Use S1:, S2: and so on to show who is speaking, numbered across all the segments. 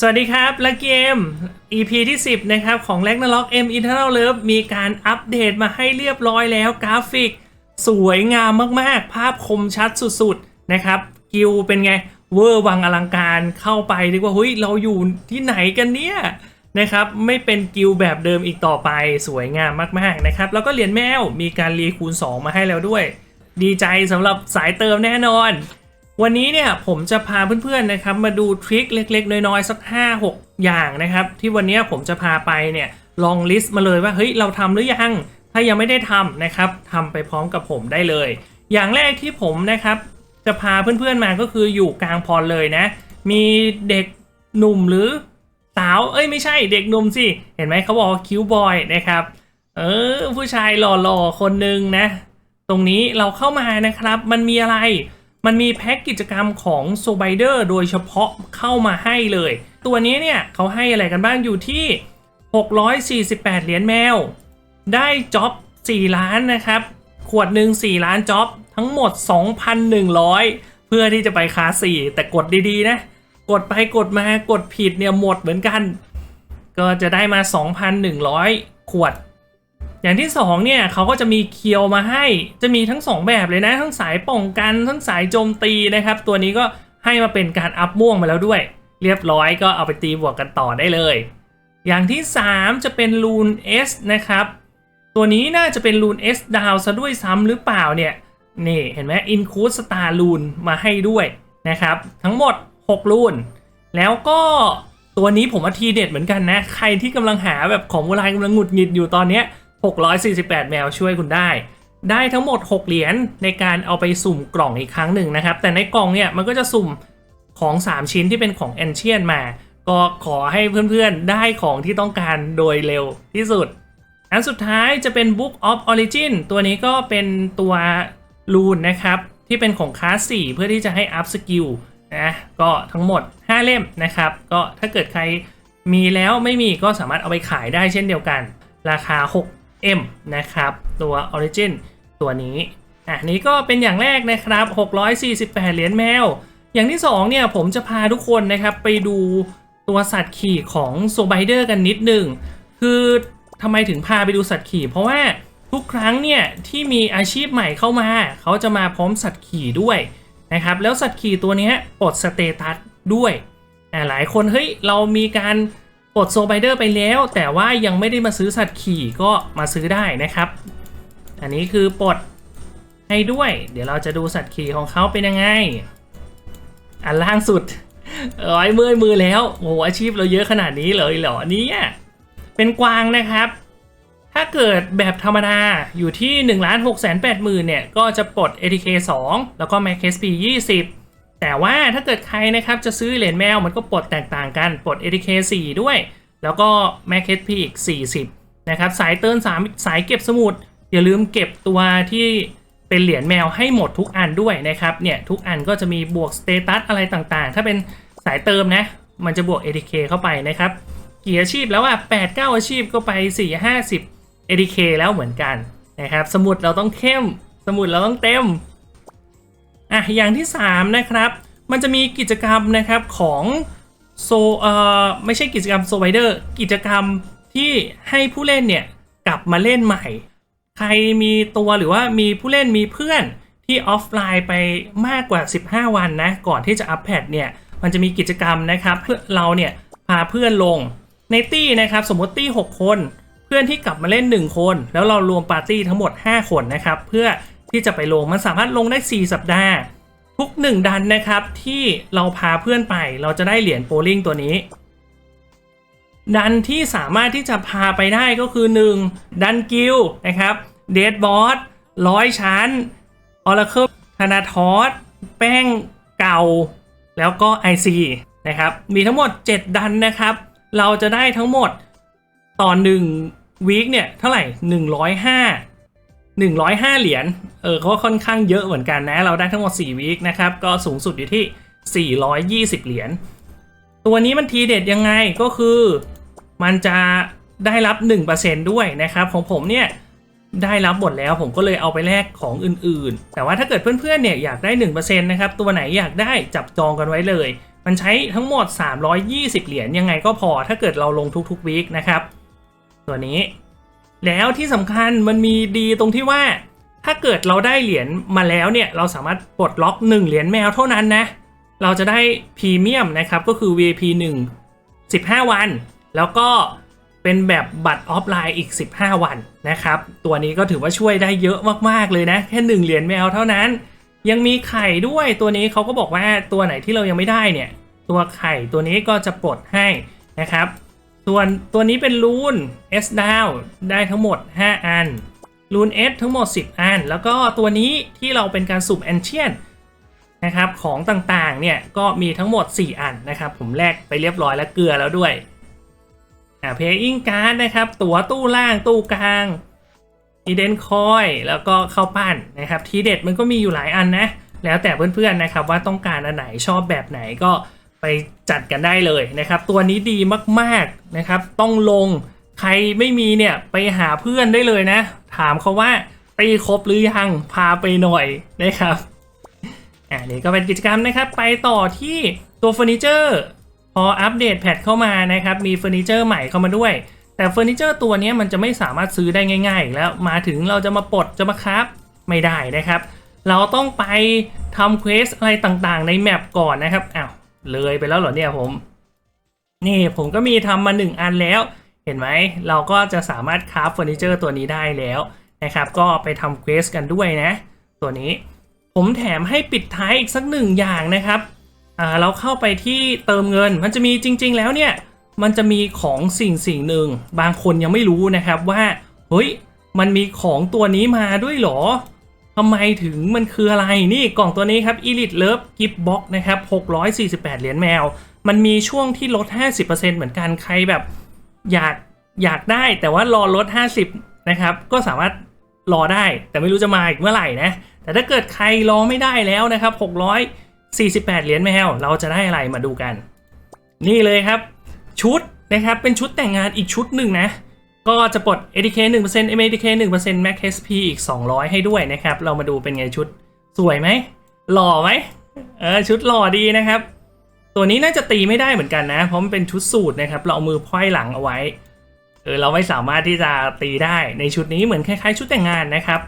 S1: สวัสดีครับและเกม EP ที่ 10 นะครับ ของ r a g n a r o k M Eternal Love มีการอัปเดตมาให้เรียบร้อยแล้วกราฟิก สวยงามมากๆ ภาพคมชัดสุดๆ นะครับ กิลเป็นไง เวอร์วังอลังการเข้าไปดีกว่าเฮ้ย เราอยู่ที่ไหนกันเนี่ย นะครับ ไม่เป็นกิลแบบเดิมอีกต่อไปสวยงามมากๆ นะครับ แล้วก็เหรียญแมวมีการรีคูณ 2 มาให้แล้วด้วย ดีใจสำหรับสายเติมแน่นอน วันนี้เนี่ยผมจะพาเพื่อนๆนะครับมาดูทริคเล็กๆ น้อยๆ สัก 5-6 อย่างนะครับ ที่วันนี้ผมจะพาไปเนี่ยลองลิสต์มาเลยว่าเฮ้ยเราทำหรือยัง ถ้ายังไม่ได้ทำนะครับทำไปพร้อมกับผมได้เลย อย่างแรกที่ผมนะครับจะพาเพื่อนๆมาก็คืออยู่กลางพรเลยนะ มีเด็กหนุ่มหรือสาว เอ้ยไม่ใช่เด็กหนุ่มสิ เห็นไหมเขาบอกคิวบอยนะครับ เออผู้ชายหล่อๆคนหนึ่งนะ ตรงนี้เราเข้ามานะครับ มันมีอะไร มันมีแพ็กกิจกรรมของโซไบเดอร์โดยเฉพาะเข้ามาให้เลย ตัวนี้เนี่ยเขาให้อะไรกันบ้างอยู่ที่ 648 เหรียญแมว ได้จ็อบ 4 ล้านนะครับ ขวดหนึ่ง4 ล้านจ็อบ ทั้งหมด 2,100 เพื่อที่จะไปคาส4แต่กดดีๆ นะ กดไปกดมากดผิดเนี่ยหมดเหมือนกัน ก็จะได้มา 2,100 ขวด อย่างที่สองเนี่ยเขาก็จะมีเคียวมาให้ จะมีทั้งสองแบบเลยนะ ทั้งสายป้องกัน ทั้งสายโจมตีนะครับ ตัวนี้ก็ให้มาเป็นการอัพม่วงมาแล้วด้วย เรียบร้อยก็เอาไปตีบวกกันต่อได้เลย อย่างที่ 3 จะเป็นลูน S นะครับ ตัวนี้น่าจะเป็นลูน S ดาวซะด้วยซ้ำหรือเปล่าเนี่ย นี่เห็นไหมอินคูสตาร์ลูนมาให้ด้วยนะครับ ทั้งหมด 6 ลูน แล้วก็ตัวนี้ผมว่าทีเด็ดเหมือนกันนะ ใครที่กำลังหาแบบของโบราณกำลังหงุดหงิดอยู่ตอนเนี้ย 648 แมวช่วยคุณได้ ได้ทั้งหมด 6 เหรียญในการเอาไปสุ่มกล่องอีกครั้งหนึ่งนะครับ แต่ในกล่องเนี่ยมันก็จะสุ่มของ 3 ชิ้นที่เป็นของ a n c i e n มา ก็ขอให้เพื่อนๆได้ของที่ต้องการโดยเร็วที่สุด อันสุดท้ายจะเป็น Book of Origin ตัวนี้ก็เป็นตัวรูนนะครับที่เป็นของคลาส 4 เพื่อที่จะให้อัพสกิลนะก็ทั้งหมด 5 เล่มนะครับ ก็ถ้าเกิดใครมีแล้วไม่มีก็สามารถเอาไปขายได้เช่นเดียวกัน ราคา M นะครับ ตัว Origin ตัวนี้อะนี้ก็เป็นอย่างแรกนะครับ 648 เหรียญแมว อย่างที่2เนี่ยผมจะพาทุกคนนะครับไปดูตัวสัตว์ขี่ของโซไบเดอร์กันนิดหนึ่ง คือทำไมถึงพาไปดูสัตว์ขี่ เพราะว่าทุกครั้งเนี่ยที่มีอาชีพใหม่เข้ามา เขาจะมาพร้อมสัตว์ขี่ด้วยนะครับ แล้วสัตว์ขี่ตัวนี้ปลดสเตตัสด้วยอ่าหลายคนเฮ้ยเรามีการ ปลดโซไบเดอร์ไปแล้ว แต่ว่ายังไม่ได้มาซื้อสัตว์ขี่ก็มาซื้อได้นะครับ อันนี้คือปลดให้ด้วย เดี๋ยวเราจะดูสัตว์ขี่ของเขาเป็นยังไง อันล่างสุดร้อยเมื่อยมือแล้วโอ้โหอาชีพเราเยอะขนาดนี้เลยเหรอเนี่ยเป็นกวางนะครับ ถ้าเกิดแบบธรรมดาอยู่ที่ 1 6 8 0 0 0 0เนี่ยก็จะปลด ATK 2 แล้วก็ Max SP 20 แต่ว่าถ้าเกิดใครนะครับจะซื้อเหรียญแมวมันก็ปลดแตกต่างกันปลด ATK 4 ด้วย แล้วก็ Max HP อีก 40 นะครับ สายเติร์น3สายเก็บสมุด อย่าลืมเก็บตัวที่เป็นเหรียญแมวให้หมดทุกอันด้วยนะครับ เนี่ยทุกอันก็จะมีบวกสเตตัสอะไรต่างๆ ถ้าเป็นสายเติมนะ มันจะบวก ATK เข้าไปนะครับ กี่อาชีพแล้วอะ8 9 อาชีพก็ไป 4 50 ATK แล้วเหมือนกันนะครับ สมุดเราต้องเข้ม สมุดเราต้องเต็ม อะอย่างที่ 3 นะครับ มันจะมีกิจกรรมนะครับของโซเอ่อไม่ใช่กิจกรรมโซไวเดอร์กิจกรรมที่ให้ผู้เล่นเนี่ยกลับมาเล่นใหม่ ใครมีตัวหรือว่ามีผู้เล่นมีเพื่อนที่ออฟไลน์ไปมากกว่า 15 วันนะก่อนที่จะอัปเดตเนี่ยมันจะมีกิจกรรมนะครับเพื่อเราเนี่ยพาเพื่อนลงในตี้นะครับสมมติตี้ 6 คน เพื่อนที่กลับมาเล่น 1 คน แล้วเรารวมปาร์ตี้ทั้งหมด 5 คนนะครับเพื่อ ที่จะไปลงมันสามารถลงได้ 4 สัปดาห์ ทุก 1 ดันนะครับ ที่เราพาเพื่อนไปเราจะได้เหรียญโปลิงตัวนี้ ดันที่สามารถที่จะพาไปได้ก็คือ 1 ดันกิลนะครับเดดบอสร้อยชั้นออร์เคิลธนาทอสแป้งเก่า แล้วก็ IC นะครับ มีทั้งหมด 7 ดันนะครับ เราจะได้ทั้งหมดต่อ1วีคเนี่ย เท่าไหร่ 105 105 เหรียญ เออเขาค่อนข้างเยอะเหมือนกันนะ เราได้ทั้งหมด 4 วีคนะครับ ก็สูงสุดอยู่ที่ 420 เหรียญ ตัวนี้มันทีเด็ดยังไงก็คือมันจะได้รับ 1%ด้วยนะครับ ของผมเนี่ยได้รับหมดแล้วผมก็เลยเอาไปแลกของอื่นๆ แต่ว่าถ้าเกิดเพื่อนๆเนี่ยอยากได้ 1%นะครับ ตัวไหนอยากได้จับจองกันไว้เลย มันใช้ทั้งหมด 320 เหรียญยังไงก็พอ ถ้าเกิดเราลงทุกๆวีคนะครับ ตัวนี้ แล้วที่สำคัญมันมีดีตรงที่ว่า ถ้าเกิดเราได้เหรียญมาแล้วเนี่ยเราสามารถปลดล็อก 1 เหรียญแมวเท่านั้นนะ เราจะได้พรีเมียมนะครับก็คือ VIP 1 15 วัน แล้วก็เป็นแบบบัตรออฟไลน์อีก 15 วันนะครับ ตัวนี้ก็ถือว่าช่วยได้เยอะมากๆเลยนะ แค่ 1 เหรียญแมวเท่านั้น ยังมีไข่ด้วยตัวนี้เขาก็บอกว่าตัวไหนที่เรายังไม่ได้เนี่ย ตัวไข่ตัวนี้ก็จะปลดให้นะครับ ส่วนตัวนี้เป็นรูน S ดาวได้ทั้งหมด 5 อัน รูน S ทั้งหมด 10 อัน แล้วก็ตัวนี้ที่เราเป็นการสุ่มแอนเชียนนะครับของต่างๆ เนี่ย ก็มีทั้งหมด 4 อันนะครับ ผมแลกไปเรียบร้อยแล้วเกลือแล้วด้วยอ่าเพย์อิงการ์ดนะครับ ตั๋วตู้ล่างตู้กลางอีเดนคอยแล้วก็เข้าปั้นนะครับ ทีเด็ดมันก็มีอยู่หลายอันนะ แล้วแต่เพื่อนๆนะครับว่าต้องการอันไหนชอบแบบไหนก็ ไปจัดกันได้เลยนะครับ ตัวนี้ดีมากๆนะครับ ต้องลงใครไม่มีเนี่ยไปหาเพื่อนได้เลยนะ ถามเขาว่าตีครบหรือยังพาไปหน่อยนะครับอ่านี่ก็เป็นกิจกรรมนะครับ ไปต่อที่ตัวเฟอร์นิเจอร์พออัปเดตแพทเข้ามานะครับ มีเฟอร์นิเจอร์ใหม่เข้ามาด้วย แต่เฟอร์นิเจอร์ตัวนี้มันจะไม่สามารถซื้อได้ง่าย ๆ แล้วมาถึงเราจะมาปลดจะมาคราฟไม่ได้นะครับ เราต้องไปทำเควสอะไรต่างๆ ในแมปก่อนนะครับอ้าว เลยไปแล้วเหรอเนี่ยผม นี่ผมก็มีทำมาหนึ่งอันแล้ว เห็นไหมเราก็จะสามารถคราฟเฟอร์นิเจอร์ตัวนี้ได้แล้วนะครับ ก็ไปทำเควสกันด้วยนะ ตัวนี้ผมแถมให้ปิดท้ายอีกสักหนึ่งอย่างนะครับอ่าเราเข้าไปที่เติมเงิน มันจะมีจริง ๆ แล้วเนี่ย มันจะมีของสิ่งสิ่งหนึ่ง บางคนยังไม่รู้นะครับว่า เฮ้ย มันมีของตัวนี้มาด้วยหรอ ทำไมถึงมันคืออะไรนี่กล่องตัวนี้ครับ Elite Love Gift Box นะครับ 648 เหรียญแมว มันมีช่วงที่ลด 50%เหมือนกันใครแบบ อยากอยากได้แต่ว่ารอลด 50 นะครับ ก็สามารถรอได้แต่ไม่รู้จะมาอีกเมื่อไหร่นะ แต่ถ้าเกิดใครรอไม่ได้แล้วนะครับ 648 เหรียญแมว เราจะได้อะไรมาดูกัน นี่เลยครับ ชุดนะครับเป็นชุดแต่งงานอีกชุดหนึ่งนะ ก็จะปลด ADK 1% MADK 1% Max HP อีก 200 ให้ด้วยนะครับ เรามาดูเป็นไงชุดสวยไหม หล่อไหมเออชุดหล่อดีนะครับ ตัวนี้น่าจะตีไม่ได้เหมือนกันนะ เพราะมันเป็นชุดสูตรนะครับ เราเอามือพ้อยหลังเอาไว้เออเราไม่สามารถที่จะตีได้ในชุดนี้เหมือนคล้ายๆ ชุดแต่งงานนะครับ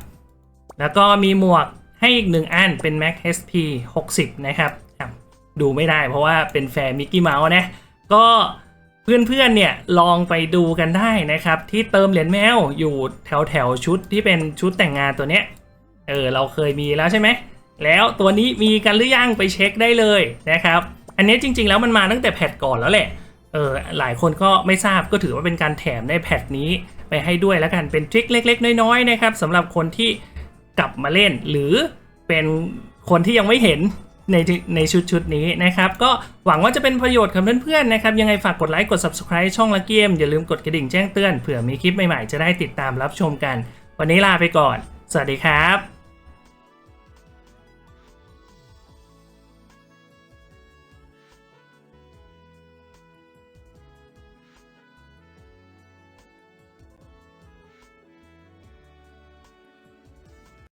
S1: แล้วก็มีหมวกให้อีกหนึ่งอันเป็น Max HP 60 นะครับ ดูไม่ได้เพราะว่าเป็นแฟนมิกกี้เมาส์นะ ก็ เพื่อนๆเนี่ยลองไปดูกันได้นะครับ ที่เติมเหรียญแมวอยู่แถวแถวชุดที่เป็นชุดแต่งงานตัวเนี้ยเออเราเคยมีแล้วใช่ไหมแล้วตัวนี้มีกันหรือยังไปเช็คได้เลยนะครับ อันนี้จริง ๆ แล้วมันมาตั้งแต่แพทก่อนแล้วแหละเออหลายคนก็ไม่ทราบก็ถือว่าเป็นการแถมในแพทนี้ไปให้ด้วยแล้วกันเป็นทริคเล็ก ๆ น้อยๆนะครับสำหรับคนที่กลับมาเล่นหรือเป็นคนที่ยังไม่เห็น ในในชุดชุดนี้นะครับ ก็หวังว่าจะเป็นประโยชน์กับเพื่อนๆนะครับ ยังไงฝากกดไลค์กด subscribe ช่องละเกมอย่าลืมกดกระดิ่งแจ้งเตือนเผื่อมีคลิปใหม่ๆ จะได้ติดตามรับชมกัน วันนี้ลาไปก่อน สวัสดีครับ